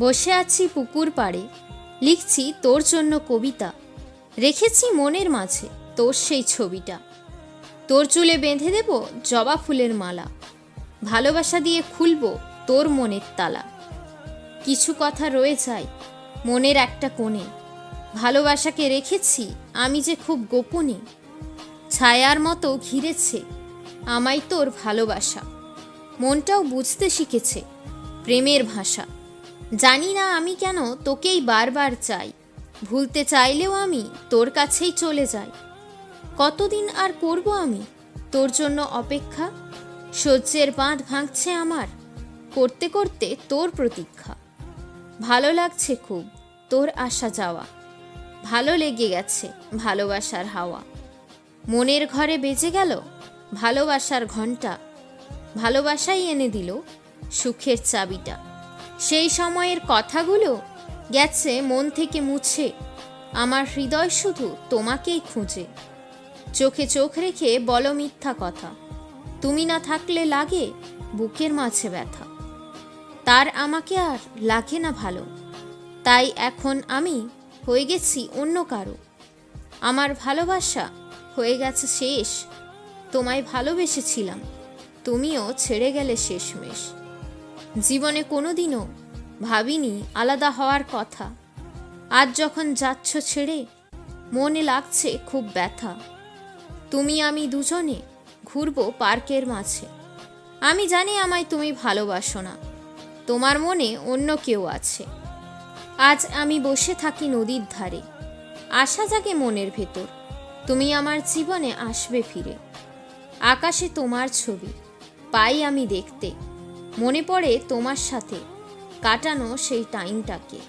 বসে আছি পুকুর পাড়ে। লিখছি, তোর জন্য কবিতা। রেখেছি মনের মাঝে তোর সেই ছবিটা। তোর চুলে বেঁধে দেব জবা ফুলের মালা। ভালোবাসা দিয়ে খুলব তোর মনের তালা। কিছু কথা রয়ে যায় মনের একটা কোণে। ভালোবাসাকে রেখেছি আমি যে খুব গোপনে। ছায়ার মতো ঘিরেছে আমায় তোর ভালোবাসা। মনটাও বুঝতে শিখেছে প্রেমের ভাষা। জানি না আমি কেন তোকেই বারবার চাই। ভুলতে চাইলেও আমি তোর কাছেই চলে যাই। কতদিন আর করব আমি? তোর জন্য অপেক্ষা? সহ্যের বাঁধ ভাঙছে আমার। করতে করতে তোর প্রতীক্ষা। ভালো লাগছে খুব তোর আসা যাওয়া। ভালো লেগে গেছে ভালোবাসার হাওয়া। মনের ঘরে বেজে গেল ভালোবাসার ঘণ্টা। ভালোবাসাই এনে দিল সুখের চাবিটা। সেই সময়ের কথাগুলো গেছে মন থেকে মুছে। আমার হৃদয় শুধু তোমাকেই খুঁজে। চোখে চোখ রেখে বলো মিথ্যা কথা। তুমি না থাকলে লাগে বুকের মাঝে ব্যথা। তার আমাকে আর লাগে না ভালো। তাই এখন আমি হয়ে গেছি অন্য কারও। আমার ভালোবাসা হয়ে গেছে শেষ। তোমায় ভালোবেসেছিলাম। তুমিও ছেড়ে গেলে শেষমেশ। জীবনে কোনোদিনও ভাবিনি আলাদা হওয়ার কথা। আজ যখন যাচ্ছ ছেড়ে, মনে লাগছে খুব ব্যথা। তুমি, আমি দুজনে ঘুরবো পার্কের মাঝে। আমি জানি আমায় তুমি ভালোবাসো না। তোমার মনে অন্য কেউ আছে। আজ আমি বসে থাকি নদীর ধারে। আশা জাগে মনের ভেতর, তুমি আমার জীবনে আসবে ফিরে। আকাশে তোমার ছবি, পাই আমি দেখতে। মনে পড়ে তোমার সাথে কাটানো সেই টাইমটাকে।